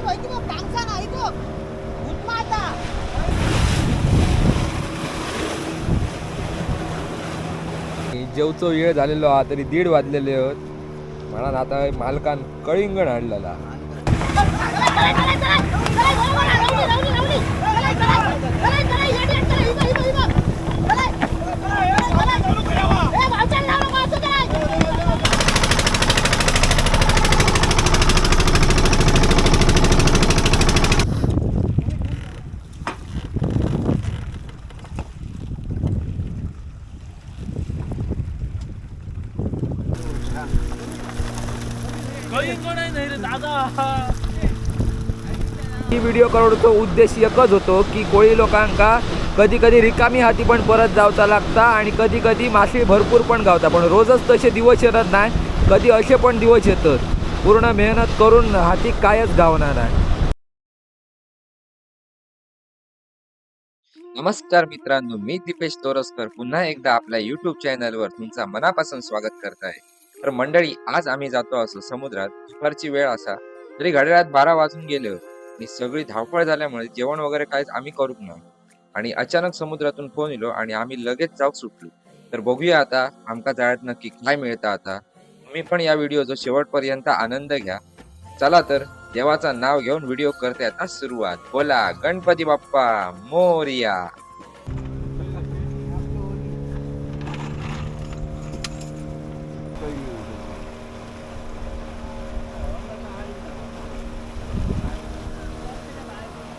이거 이거 낭사나 이거 웃마다 जेवचो वेळ झालेलो हा तरी दीड वाजलेले होत म्हणून आता मालकान कळिंगण हाडलेला ही व्हिडिओ करण्याचा उद्देश एकच होतो की कोळी लोकांका कधी कधी रिकामी हाती पण परत जावचा लागता आणि कधी कधी मासे भरपूर पण गावता. पण रोजच तसे दिवस येतात नाही कधी असे पण दिवस येतात. पूर्ण मेहनत करून हाती कायच गावणार नाही. नमस्कार मित्रांनो मी दीपेश तोरसकर. पुन्हा एकदा आपल्या युट्यूब चॅनलवर तुमचा मनापासून स्वागत करत आहे. तर मंडळी आज आम्ही जातो असो समुद्रात. दुपारची वेळ असा. तरी घड्याळात बारा वाजून गेले. होते ही सगळी धावपळ झाल्यामुळे जेवण वगैरे काहीच आम्ही करूक नाही. आणि अचानक समुद्रातून फोन येलो आणि आम्ही लगेच जाऊक सुटलो. तर बघूया आता आमका जाळ्यात नक्की काय मिळतं आता. तुम्ही पण या व्हिडिओचा शेवटपर्यंत आनंद घ्या. चला तर देवाचं नाव घेऊन व्हिडिओ करते आता सुरुवात. बोला गणपती बाप्पा मोरिया.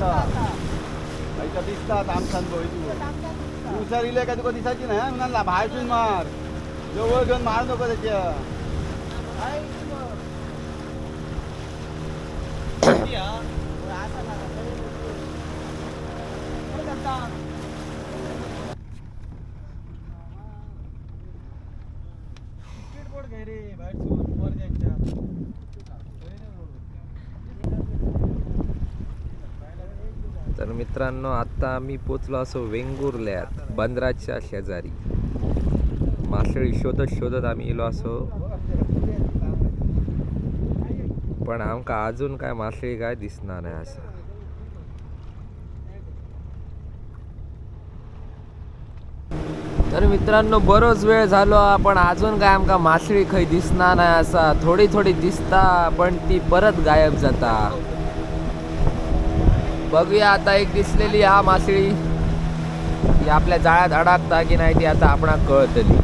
चलता आयच्या दिसतात आमसान तू हुशार इले काय तुका दिसायची नाही म्हणाला भायसून मार. जवळ घेऊन मार नको त्याच्या. तर मित्रांनो आता आम्ही पोचलो असो वेंगुर्ल्यात बंदराच्या शेजारी. मासळी शोधत शोधत आम्ही येलो असो. पण आमका अजून काय मासळी काय दिसणार नाही असं. तर मित्रांनो बरोच वेळ झालो पण अजून काय आमका मासळी खंय दिसना नाही असा. थोडी थोडी दिसता पण ती परत गायब जाता. बघूया आता एक दिसलेली हा मासळी. ही आपल्या जाळ्यात अडकता की नाही ती आता आपणाक कळतली.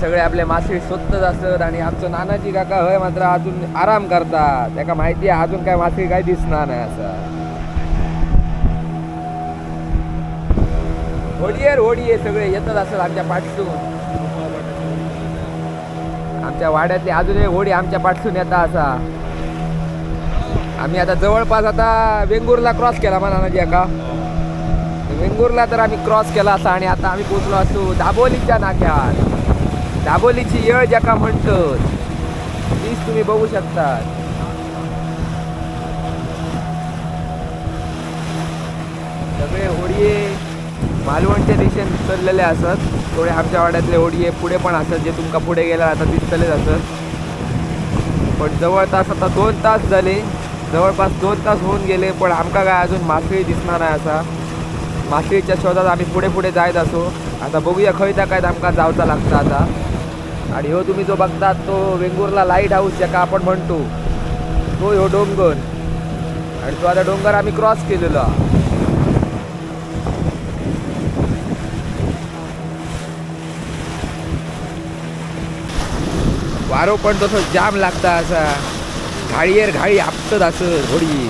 सगळे आपले मासे शोधतच असत आणि आमचं नानाजी काका हय मात्र अजून आराम करतात. त्याका माहिती आहे अजून काय मासे काय दिसणार नाही असं. होडीये होडीये सगळे येतच असतात आमच्या पाठसून आमच्या वाड्यातली अजूनही होडी आमच्या पाठसून येता असा. आम्ही आता जवळपास आता वेंगुर्ला क्रॉस केला म्हणा नदी का वेंगुर्ला तर आम्ही क्रॉस केला असा आणि आता आम्ही पोचलो असतो दाबोलीच्या नाक्यात दाबोलीची येळ ज्याका म्हणतात तीच तुम्ही बघू शकता सगळे होडीये मालवणच्या दिशेन विसरलेले असत. थोडे आमच्या वाड्यातले ओडिये पुढे पण असत. जे तुमका पुढे गेला आता दिसतलेच असत. पण जवळपास आता दोन तास झाले. जवळपास दोन तास होऊन गेले पण आमका काय अजून मासळी दिसणार आहे असा. मासळीच्या शोधात आम्ही पुढे पुढे जायत असो. आता बघूया खंय त्या काय आमका जावचा लागता आता. आणि हो तुम्ही जो बघतात तो वेंगुर्ला लाइट हाऊस ज्याका आपण म्हणतो तो ह्यो डोंगर. आणि तो आता डोंगर आम्ही क्रॉस केलेलो. हा. वारो पण तसो जाम लागता असा घाळीयर घाळी आपटत असं थोडी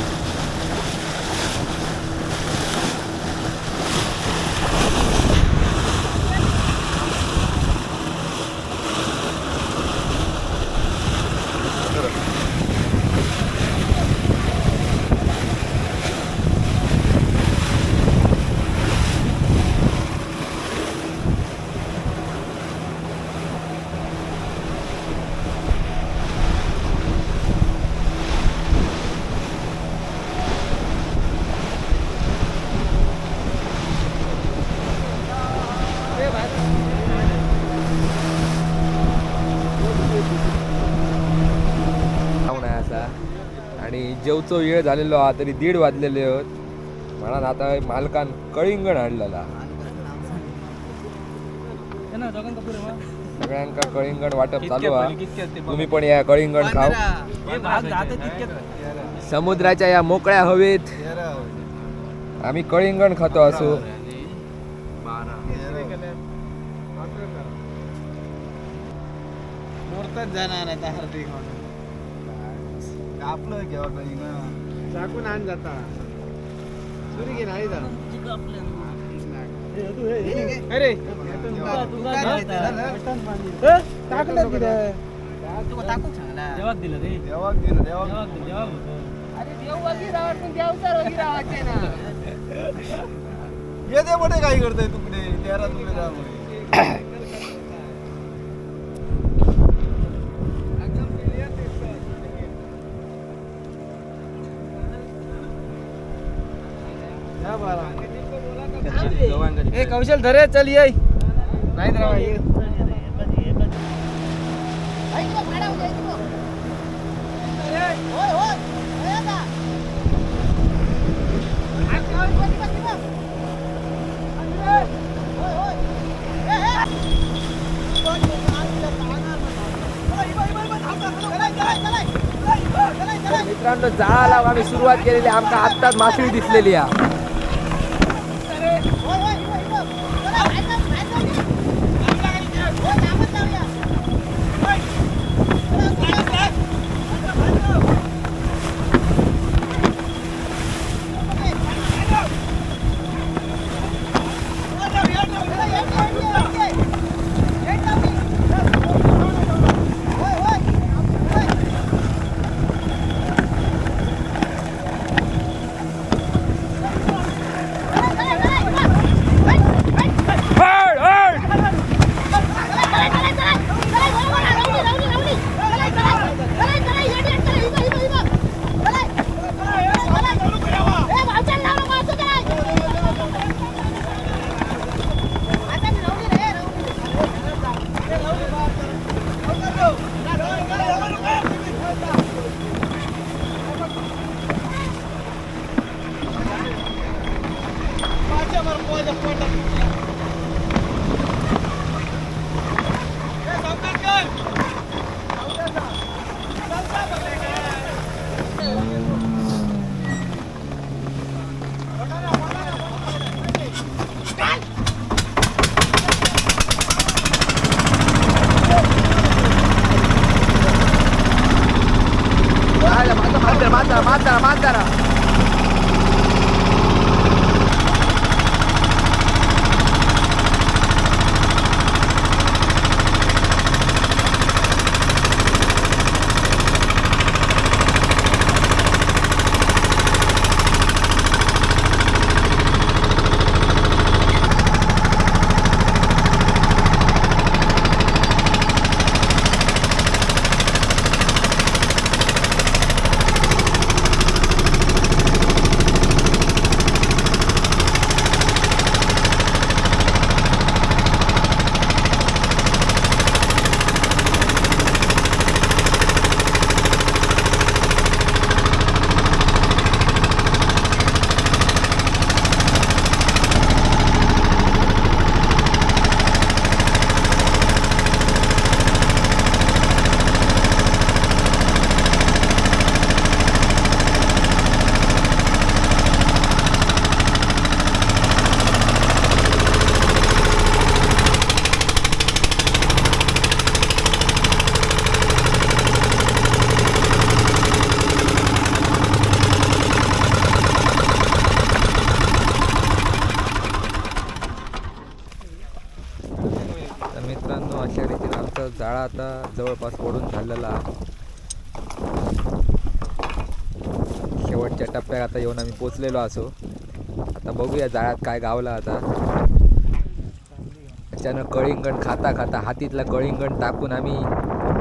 जाऊन आहे असा जेवचो वेळ झालेलो हा तरी दीड वाजलेले होत म्हणून आता मालकान कळिंगण आणलेला सगळ्यांका कळिंगण वाटप चालू हा तुम्ही पण या कळिंगण खाव समुद्राच्या या मोकळ्या हवेत आम्ही कळिंगण खातो असो. मोरतच जाणार आता हार्दिक आपलं घ्यावा काही ना चाकून आण जाता सुरी घे नाही जा अरे टाकलं सांगला देवाक दिलं देवाक देवाक अरे देव वगैरे पण देवचा वगैरे वाटते ना ये दे मोठे काही करतोय तुकडे तेरा तुकडे रामुळे ए कौशल धरे चल ये नाही राहा ये ऐक बघ, भाडा उद्या, ऐक बघ. होय, होय. होय आता. आज काय होईल बघ, बघ, बघ. होय, होय. ए, ए. बघ, बघ, आज तुला पाहणार ना. चला, इबा, इबा, इबा, थांब, थांब, थांब. चला, चला. चला, इबा, चला, चला. तर मित्रांनो जाळाला आम्ही सुरुवात केलेली आमका आत्ताच मासळी दिसलेली आहे 만들어 만들어 만들어 만들어. अशा रीतीनं आमचा जाळा आता जवळपास पडून झालेला शेवटच्या टप्प्यात आता येऊन आम्ही पोचलेलो असो. आता बघूया जाळ्यात काय गावला आता. अचानक कळिंगण खाता खाता हातीतला कळिंगण टाकून आम्ही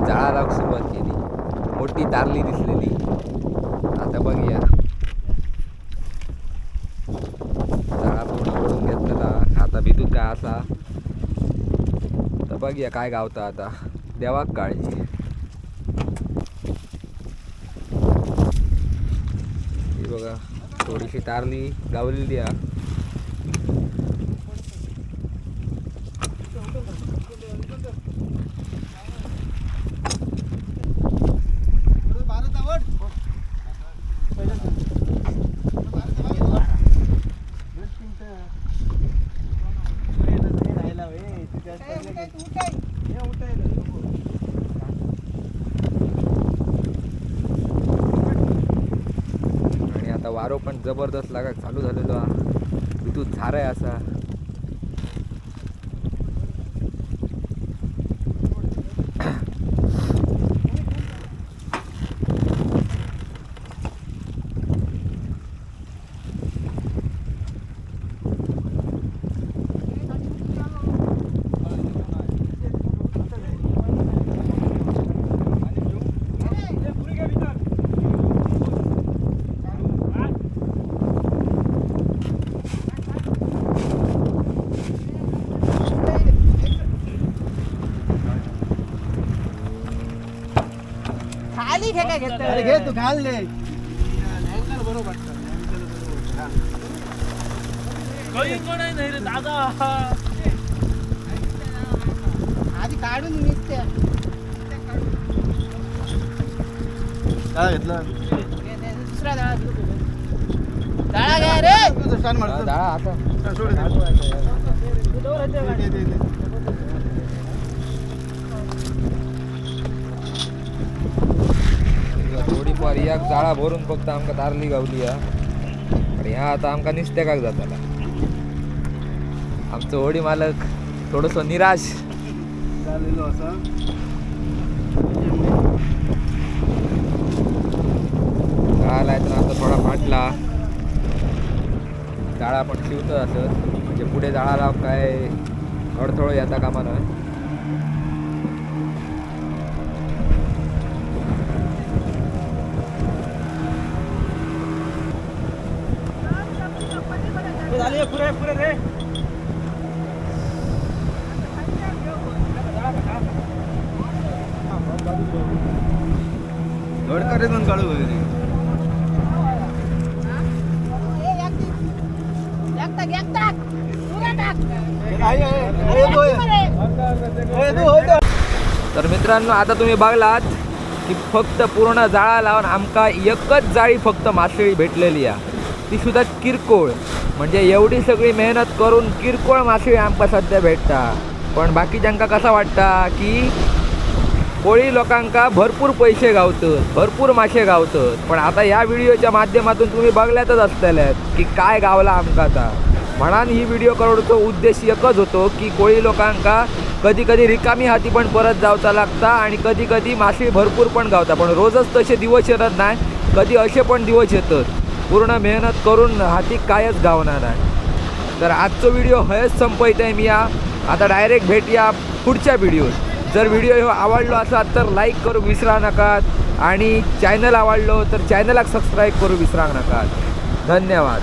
जाळाला सुरुवात केली. मोठी तारली दिसलेली. आता बघूया. जाळा पूर्ण करून घेतलेला. आता भितून काय असा. बघूया काय गावतं आता. देवाक काळजी. बघा थोडीशी तारली गावलेली आहे आणि आता वारो पण जबरदस्त लागा चालू झालेलो हा. भितूत झारा आहे असा. घे काय घेत अरे घे तू घाल ले. आधी काढून निघते. काय घेतलं? दुसरा दळा दळा घ्या रे. जाळा आता. सोड दे. थोडीफार एक जाळा भरून फक्त आमका तारली गावली हा आणि ह्या आता आमका निस्त्याकाक जाताला आमचं होडी मालक थोडस निराश. झालेलो असा. जाळा तर थोडा फाटला. जाळा पण शिवत असत म्हणजे पुढे जाळाला काय अडथळो येता कामा नये. पुरे पुरे रे. धडकारे पण काढू वगैरे तर मित्रांनो आता तुम्ही बघलात की फक्त पूर्ण जाळा लावून आमका एकच जाळी फक्त मासळी भेटलेली आहे. ती सुद्धा किरकोळ. म्हणजे एवढी सगळी मेहनत करून किरकोळ मासे आमका सध्या भेटता पण बाकीच्यांका कसा वाटता की कोळी लोकांका भरपूर पैसे गावतात भरपूर मासे गावतात. पण आता या व्हिडिओच्या माध्यमातून तुम्ही बघल्यातच असतल्यात की काय गावला आमका आता. म्हणान ही व्हिडिओ करूचो उद्देश एकच होतो की कोळी लोकांका कधी कधी रिकामी हाती पण परत जावचा लागता आणि कधी कधी मासे भरपूर पण गावता. पण रोजच तसे दिवस येतात नाही कधी असे पण दिवस येतात. पूर्ण मेहनत करून हाती कायच गावणार नाही. तर आजचो व्हिडिओ हयच संपयत आहे मी या आता डायरेक्ट भेटूया पुढच्या व्हिडिओत. जर व्हिडिओ हो आवडलो असाल तर लाईक करू विसरा नकात आणि चॅनल आवडलो तर चॅनलाक सबस्क्राईब करू विसरा नकात. धन्यवाद.